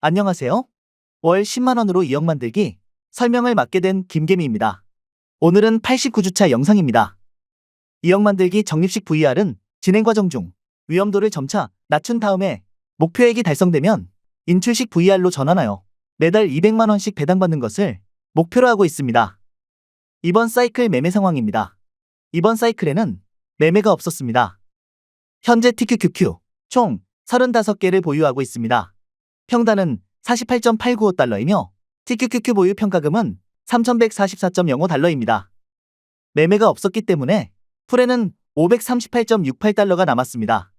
안녕하세요. 월 10만원으로 2억 만들기 설명을 맡게 된 김개미입니다. 오늘은 89주차 영상입니다. 2억 만들기 적립식 VR은 진행 과정 중 위험도를 점차 낮춘 다음에 목표액이 달성되면 인출식 VR로 전환하여 매달 200만원씩 배당받는 것을 목표로 하고 있습니다. 이번 사이클 매매 상황입니다. 이번 사이클에는 매매가 없었습니다. 현재 TQQQ 총 35개를 보유하고 있습니다. 평단은 48.895달러이며 TQQQ 보유 평가금은 3,144.05달러입니다. 매매가 없었기 때문에 풀에는 538.68달러가 남았습니다.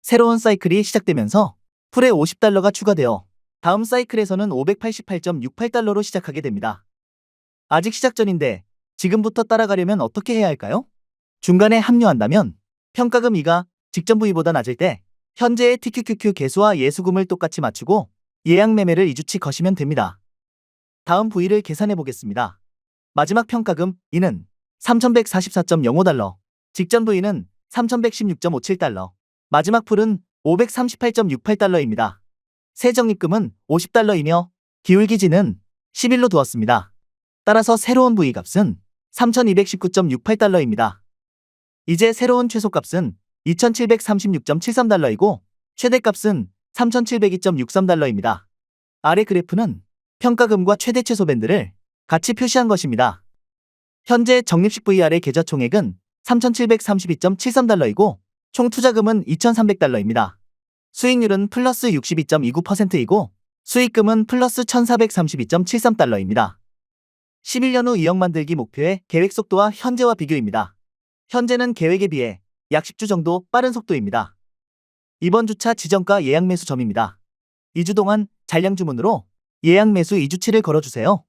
새로운 사이클이 시작되면서 풀에 50달러가 추가되어 다음 사이클에서는 588.68달러로 시작하게 됩니다. 아직 시작 전인데 지금부터 따라가려면 어떻게 해야 할까요? 중간에 합류한다면 평가금 2가 직전 부위보다 낮을 때 현재의 TQQQ 개수와 예수금을 똑같이 맞추고 예약 매매를 2주치 거시면 됩니다. 다음 부위를 계산해 보겠습니다. 마지막 평가금 2는 3,144.05달러, 직전 부위는 3,116.57달러, 마지막 풀은 538.68달러입니다. 세 적립금은 50달러이며 기울기지는 11로 두었습니다. 따라서 새로운 부위 값은 3,219.68달러입니다. 이제 새로운 최소값은 2,736.73달러이고 최대값은 3,702.63달러입니다. 아래 그래프는 평가금과 최대 최소 밴드를 같이 표시한 것입니다. 현재 적립식 VR의 계좌 총액은 3,732.73달러이고 총 투자금은 2,300달러입니다. 수익률은 플러스 62.29%이고 수익금은 플러스 1,432.73달러입니다. 11년 후 2억 만들기 목표의 계획 속도와 현재와 비교입니다. 현재는 계획에 비해 약 10주 정도 빠른 속도입니다. 이번 주차 지정가 예약 매수 점입니다. 2주 동안 잔량 주문으로 예약 매수 2주치를 걸어주세요.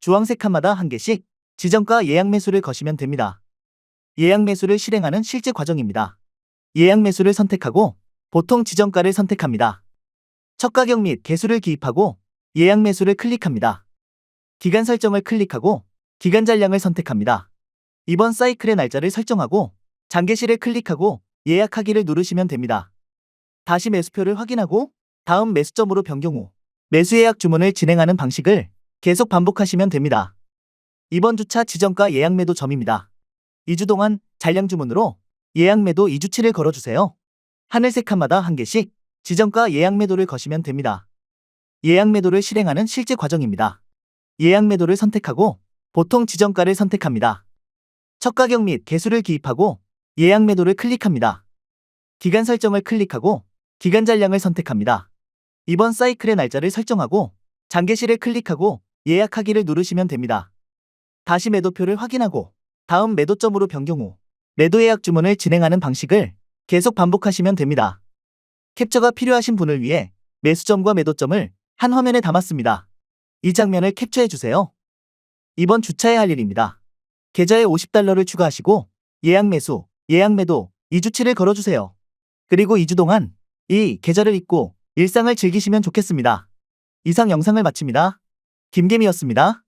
주황색 칸마다 한 개씩 지정가 예약 매수를 거시면 됩니다. 예약 매수를 실행하는 실제 과정입니다. 예약 매수를 선택하고 보통 지정가를 선택합니다. 첫 가격 및 개수를 기입하고 예약 매수를 클릭합니다. 기간 설정을 클릭하고 기간 잔량을 선택합니다. 이번 사이클의 날짜를 설정하고 장계실을 클릭하고 예약하기를 누르시면 됩니다. 다시 매수표를 확인하고 다음 매수점으로 변경 후 매수 예약 주문을 진행하는 방식을 계속 반복하시면 됩니다. 이번 주차 지정가 예약 매도 점입니다. 2주 동안 잔량 주문으로 예약 매도 2주치를 걸어주세요. 하늘색 칸마다 한 개씩 지정가 예약 매도를 거시면 됩니다. 예약 매도를 실행하는 실제 과정입니다. 예약 매도를 선택하고 보통 지정가를 선택합니다. 첫 가격 및 개수를 기입하고 예약 매도를 클릭합니다. 기간 설정을 클릭하고 기간 잔량을 선택합니다. 이번 사이클의 날짜를 설정하고 장계실을 클릭하고 예약하기를 누르시면 됩니다. 다시 매도표를 확인하고 다음 매도점으로 변경 후 매도 예약 주문을 진행하는 방식을 계속 반복하시면 됩니다. 캡처가 필요하신 분을 위해 매수점과 매도점을 한 화면에 담았습니다. 이 장면을 캡처해 주세요. 이번 주차해야 할 일입니다. 계좌에 50달러를 추가하시고 예약 매수, 예약 매도 2주치를 걸어주세요. 그리고 2주 동안 이 계좌를 잊고 일상을 즐기시면 좋겠습니다. 이상 영상을 마칩니다. 김개미였습니다.